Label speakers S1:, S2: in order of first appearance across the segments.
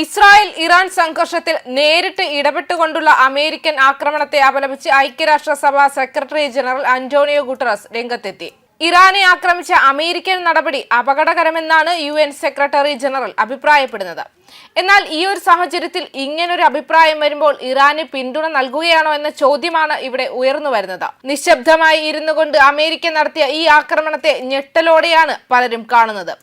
S1: Israel Iran സംഘർഷത്തിൽ നേരിട്ട് ഇടപെട്ടുകൊണ്ടുള്ള American ആക്രമണത്തെ അപലപിച്ച് ഐക്യരാഷ്ട്രസഭ സെക്രട്ടറി ജനറൽ അന്റോണിയോ ഗുട്ടറസ് രംഗത്തെത്തി. ഇറാനെ ആക്രമിച്ച അമേരിക്കൻ നടപടി അപകടകരമെന്നാണ് യു എൻ സെക്രട്ടറി ജനറൽ അഭിപ്രായപ്പെടുന്നത്. എന്നാൽ ഈ ഒരു സാഹചര്യത്തിൽ ഇങ്ങനൊരു അഭിപ്രായം വരുമ്പോൾ ഇറാന് പിന്തുണ നൽകുകയാണോ എന്ന ചോദ്യമാണ് ഇവിടെ ഉയർന്നു വരുന്നത്. നിശബ്ദമായി ഇരുന്നു കൊണ്ട് അമേരിക്ക നടത്തിയ ഈ ആക്രമണത്തെ ഞെട്ടലോടെയാണ് പലരും കാണുന്നത്.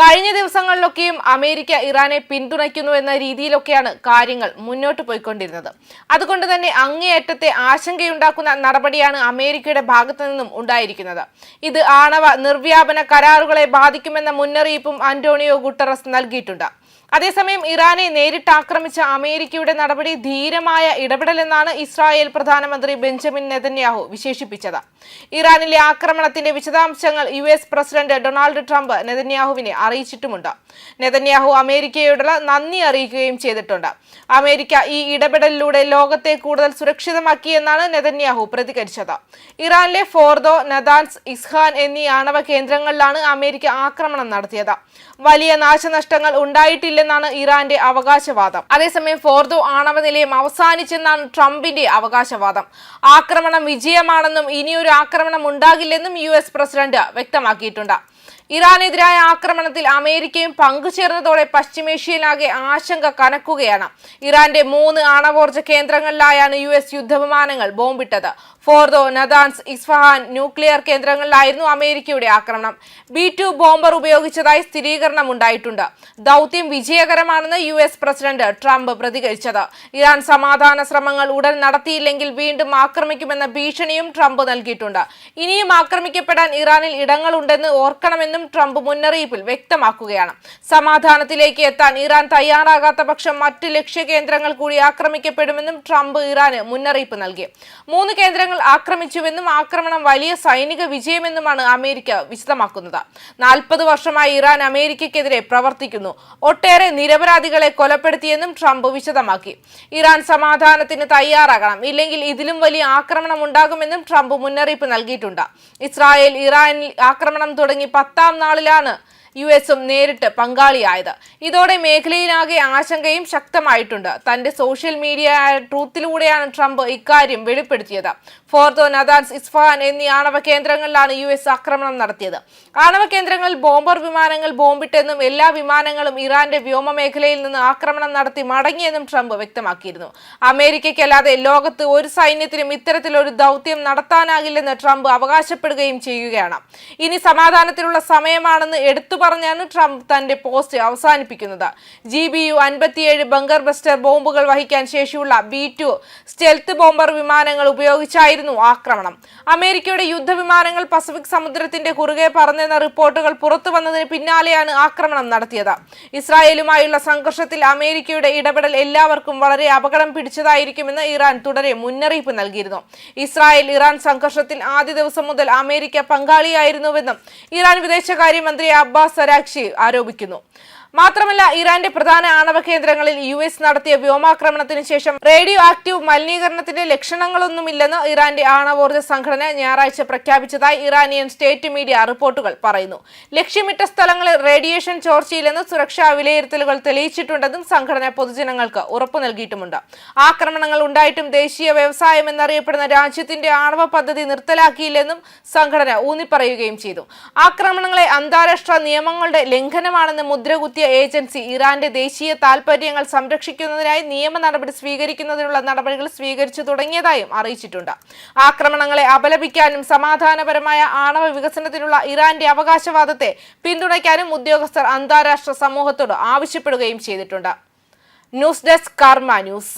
S1: കഴിഞ്ഞ ദിവസങ്ങളിലൊക്കെയും അമേരിക്ക ഇറാനെ പിന്തുണയ്ക്കുന്നു എന്ന രീതിയിലൊക്കെയാണ് കാര്യങ്ങൾ മുന്നോട്ട് പോയിക്കൊണ്ടിരുന്നത്. അതുകൊണ്ട് തന്നെ അങ്ങേയറ്റത്തെ ആശങ്കയുണ്ടാക്കുന്ന നടപടിയാണ് അമേരിക്കയുടെ ഭാഗത്തു നിന്നും ഉണ്ടായിരിക്കുന്നത്. ഇത് ആണവ നിർവ്യാപന കരാറുകളെ ബാധിക്കുമെന്ന മുന്നറിയിപ്പും അന്റോണിയോ ഗുട്ടറസ് നൽകിയിട്ടുണ്ട്. അതേസമയം ഇറാനെ നേരിട്ട് ആക്രമിച്ച അമേരിക്കയുടെ നടപടി ധീരമായ ഇടപെടലെന്നാണ് ഇസ്രായേൽ പ്രധാനമന്ത്രി ബെഞ്ചമിൻ നെതന്യാഹു വിശേഷിപ്പിച്ചത്. ഇറാനിലെ ആക്രമണത്തിന്റെ വിശദാംശങ്ങൾ U S president Donald Trump നെതന്യാഹുവിനെ അറിയിച്ചിട്ടുമുണ്ട്. നെതന്യാഹു അമേരിക്കയോടുള്ള നന്ദി അറിയിക്കുകയും ചെയ്തിട്ടുണ്ട്. അമേരിക്ക ഈ ഇടപെടലിലൂടെ ലോകത്തെ കൂടുതൽ സുരക്ഷിതമാക്കിയെന്നാണ് നെതന്യാഹു പ്രതികരിച്ചത്. ഇറാനിലെ ഫോർദോ നദാൻസ് ഇസ്ഹാൻ എന്നീ ആണവ കേന്ദ്രങ്ങളിലാണ് അമേരിക്ക ആക്രമണം നടത്തിയത്. വലിയ നാശനഷ്ടങ്ങൾ ഉണ്ടായിട്ടില്ലെന്നാണ് ഇറാന്റെ അവകാശവാദം. അതേസമയം ഫോർദോ ആണവ നിലയം അവസാനിച്ചെന്നാണ് ട്രംപിന്റെ അവകാശവാദം. ആക്രമണം വിജയമാണെന്നും ഇനിയൊരു ആക്രമണം ഉണ്ടാകില്ലെന്നും യു എസ് പ്രസിഡന്റ് വ്യക്തമാക്കിയിട്ടുണ്ട്. ഇറാനെതിരായ ആക്രമണത്തിൽ അമേരിക്കയും പങ്കുചേർന്നതോടെ പശ്ചിമേഷ്യയിലാകെ ആശങ്ക കനക്കുകയാണ്. ഇറാന്റെ മൂന്ന് ആണവോർജ കേന്ദ്രങ്ങളിലായാണ് യു എസ് യുദ്ധവിമാനങ്ങൾ ബോംബിട്ടത്. ഫോർദോ നദാൻസ് ഇസ്ഫഹാൻ ന്യൂക്ലിയർ കേന്ദ്രങ്ങളിലായിരുന്നു അമേരിക്കയുടെ ആക്രമണം. ബി ടു ബോംബർ ഉപയോഗിച്ചതായി സ്ഥിരീകരണം ഉണ്ടായിട്ടുണ്ട്. ദൗത്യം വിജയകരമാണെന്ന് യു എസ് പ്രസിഡന്റ് ട്രംപ് പ്രതികരിച്ചത്. ഇറാൻ സമാധാന ശ്രമങ്ങൾ ഉടൻ നടത്തിയില്ലെങ്കിൽ വീണ്ടും ആക്രമിക്കുമെന്ന ഭീഷണിയും ട്രംപ് നൽകിയിട്ടുണ്ട്. ഇനിയും ആക്രമിക്കപ്പെടാൻ ഇറാനിൽ ഇടങ്ങളുണ്ടെന്ന് ഓർക്കണമെന്നും ട്രംപ് മുന്നറിയിപ്പിൽ വ്യക്തമാക്കുകയാണ്. സമാധാനത്തിലേക്ക് എത്താൻ ഇറാൻ തയ്യാറാകാത്ത പക്ഷം മറ്റ് ലക്ഷ്യകേന്ദ്രങ്ങൾ കൂടി ആക്രമിക്കപ്പെടുമെന്നും ട്രംപ് ഇറാന് മുന്നറിയിപ്പ് നൽകി. മൂന്ന് കേന്ദ്രങ്ങൾ ആക്രമിച്ചുവെന്നും ആക്രമണം വലിയ സൈനിക വിജയമെന്നുമാണ് അമേരിക്ക വിശദമാക്കുന്നത്. നാൽപ്പത് വർഷമായി ഇറാൻ അമേരിക്കയ്ക്കെതിരെ പ്രവർത്തിക്കുന്നു. ഒട്ടേറെ നിരപരാധികളെ കൊലപ്പെടുത്തിയെന്നും ട്രംപ് വിശദമാക്കി. ഇറാൻ സമാധാനത്തിന് തയ്യാറാകണം. ഇല്ലെങ്കിൽ ഇതിലും വലിയ ആക്രമണം ഉണ്ടാകുമെന്നും ട്രംപ് മുന്നറിയിപ്പ് നൽകിയിട്ടുണ്ട്. ഇസ്രായേൽ ഇറാനിൽ ആക്രമണം തുടങ്ങി പത്താം നാളിലാണ് യു എസും നേരിട്ട് പങ്കാളിയായത്. ഇതോടെ മേഖലയിലാകെ ആശങ്കയും ശക്തമായിട്ടുണ്ട്. തന്റെ സോഷ്യൽ മീഡിയ ട്രൂത്തിലൂടെയാണ് ട്രംപ് ഇക്കാര്യം വെളിപ്പെടുത്തിയത്. ഫോർത്തോ നദാൻസ് ഇസ്ഫാൻ എന്നീ ആണവ കേന്ദ്രങ്ങളിലാണ് യു എസ് ആക്രമണം നടത്തിയത്. ആണവ കേന്ദ്രങ്ങളിൽ ബോംബർ വിമാനങ്ങൾ ബോംബിട്ടെന്നും എല്ലാ വിമാനങ്ങളും ഇറാന്റെ വ്യോമ മേഖലയിൽ നിന്ന് ആക്രമണം നടത്തി മടങ്ങിയെന്നും ട്രംപ് വ്യക്തമാക്കിയിരുന്നു. അമേരിക്കയ്ക്കല്ലാതെ ലോകത്ത് ഒരു സൈന്യത്തിനും ഇത്തരത്തിലൊരു ദൗത്യം നടത്താനാകില്ലെന്ന് ട്രംപ് അവകാശപ്പെടുകയും ചെയ്യുകയാണ്. ഇനി സമാധാനത്തിനുള്ള സമയമാണെന്ന് എടുത്തു പറഞ്ഞാണ് ട്രംപ് തന്റെ പോസ്റ്റ് അവസാനിപ്പിക്കുന്നത്. ജി ബി യു അൻപത്തിയേഴ് ബങ്കർ ബസ്റ്റർ ബോംബുകൾ വഹിക്കാൻ ശേഷിയുള്ള ബി ടു സ്റ്റെൽത്ത് ബോംബർ വിമാനങ്ങൾ ഉപയോഗിച്ചായിരുന്നു ആക്രമണം. അമേരിക്കയുടെ യുദ്ധവിമാനങ്ങൾ പസഫിക് സമുദ്രത്തിന്റെ കുറുകെ പറന്നെന്ന റിപ്പോർട്ടുകൾ പുറത്തു വന്നതിന് പിന്നാലെയാണ് ആക്രമണം നടത്തിയത്. ഇസ്രായേലുമായുള്ള സംഘർഷത്തിൽ അമേരിക്കയുടെ ഇടപെടൽ എല്ലാവർക്കും വളരെ അപകടം പിടിച്ചതായിരിക്കുമെന്ന് ഇറാൻ തുടരെ മുന്നറിയിപ്പ് നൽകിയിരുന്നു. ഇസ്രായേൽ ഇറാൻ സംഘർഷത്തിൽ ആദ്യ ദിവസം മുതൽ അമേരിക്ക പങ്കാളിയായിരുന്നുവെന്നും ഇറാൻ വിദേശകാര്യമന്ത്രി അബ്ബാസ് സരാക്ഷി ആരോപിക്കുന്നു. മാത്രമല്ല ഇറാന്റെ പ്രധാന ആണവ കേന്ദ്രങ്ങളിൽ യു എസ് നടത്തിയ വ്യോമാക്രമണത്തിന് ശേഷം റേഡിയോ ആക്റ്റീവ് മലിനീകരണത്തിന്റെ ലക്ഷണങ്ങളൊന്നുമില്ലെന്ന് ഇറാന്റെ ആണവോർജ സംഘടന ഞായറാഴ്ച പ്രഖ്യാപിച്ചതായി ഇറാനിയൻ സ്റ്റേറ്റ് മീഡിയ റിപ്പോർട്ടുകൾ പറയുന്നു. ലക്ഷ്യമിട്ട സ്ഥലങ്ങളിൽ റേഡിയേഷൻ ചോർച്ചയില്ലെന്ന് സുരക്ഷാ വിലയിരുത്തലുകൾ തെളിയിച്ചിട്ടുണ്ടെന്നും സംഘടന പൊതുജനങ്ങൾക്ക് ഉറപ്പു നൽകിയിട്ടുമുണ്ട്. ആക്രമണങ്ങൾ ഉണ്ടായിട്ടും ദേശീയ വ്യവസായം എന്നറിയപ്പെടുന്ന രാജ്യത്തിന്റെ ആണവ പദ്ധതി നിർത്തലാക്കിയില്ലെന്നും സംഘടന ഊന്നിപ്പറയുകയും ചെയ്തു. ആക്രമണങ്ങളെ അന്താരാഷ്ട്ര നിയമങ്ങളുടെ ലംഘനമാണെന്ന് മുദ്രകുത്തിയ ഏജൻസി ഇറാന്റെ ദേശീയ താൽപര്യങ്ങൾ സംരക്ഷിക്കുന്നതിനായി നിയമ നടപടി സ്വീകരിക്കുന്നതിനുള്ള നടപടികൾ സ്വീകരിച്ചു തുടങ്ങിയതായും അറിയിച്ചിട്ടുണ്ട്. ആക്രമണങ്ങളെ അപലപിക്കാനും സമാധാനപരമായ ആണവ വികസനത്തിനുള്ള ഇറാന്റെ അവകാശവാദത്തെ പിന്തുണയ്ക്കാനും ഉദ്യോഗസ്ഥർ അന്താരാഷ്ട്ര സമൂഹത്തോട് ആവശ്യപ്പെടുകയും ചെയ്തിട്ടുണ്ട്. News desk Karma news.